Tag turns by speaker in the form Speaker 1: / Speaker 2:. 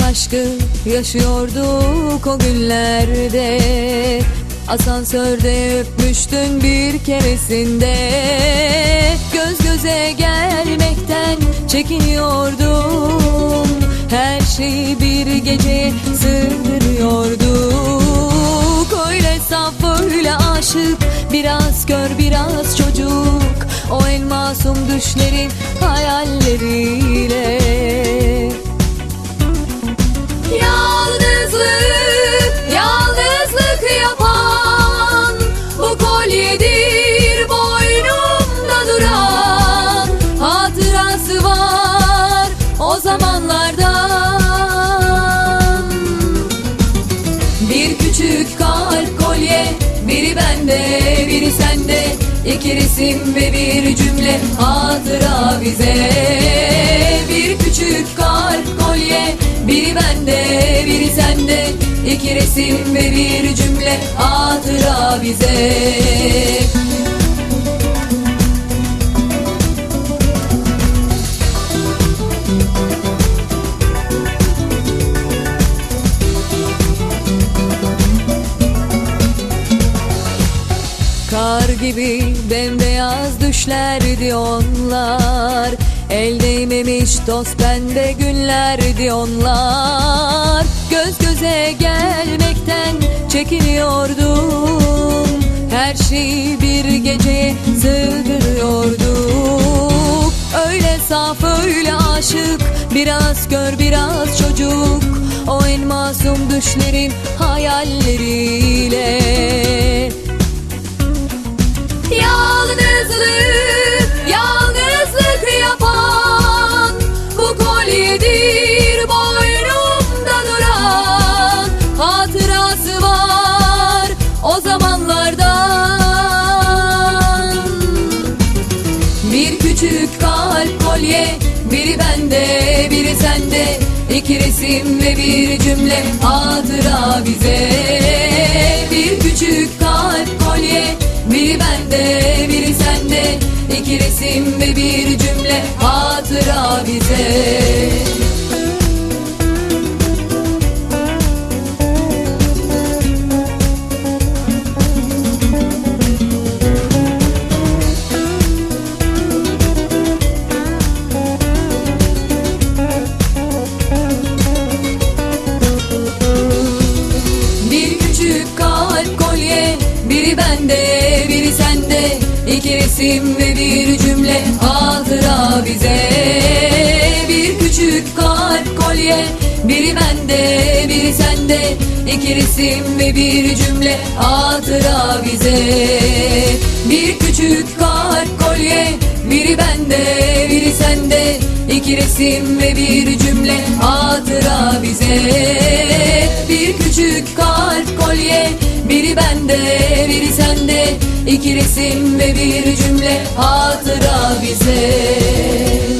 Speaker 1: aşkı yaşıyorduk o günlerde. Asansörde öpmüştün bir keresinde. Göz göze gelmekten çekiniyordum. Her şeyi bir gece sığdırıyorduk. Öyle saf öyle aşık. Biraz kör biraz çocuk. O en masum düşlerin hayalleriyle Yalnızlık, yalnızlık yapan Bu kolyedir boynumda duran Hatırası var o zamanlardan. Bir küçük kalp kolye Biri bende biri sende İki resim ve bir cümle hatıra bize. Bir küçük kalp kolye Biri bende biri sende. İki resim ve bir cümle hatıra bize. Kar gibi bembeyaz düşlerdi onlar El değmemiş dost bende günlerdi onlar. Göz göze gelmekten çekiniyordum. Her şeyi bir geceye sığdırıyorduk. Öyle saf öyle aşık Biraz kör biraz çocuk. O en masum düşlerin hayalleriyle kolye Biri bende biri sende. İki resim ve bir cümle hatıra bize. Bir küçük kalp kolye Biri bende biri sende. İki resim ve bir cümle hatıra bize Biri bende biri sende. İki resim ve bir cümle hatıra bize. Bir küçük kalp kolye. Biri bende biri sende. İki resim ve bir cümle hatıra bize. Bir küçük kalp kolye. Biri bende biri sende. İki resim ve bir cümle hatıra bize İki resim ve bir cümle hatıra bize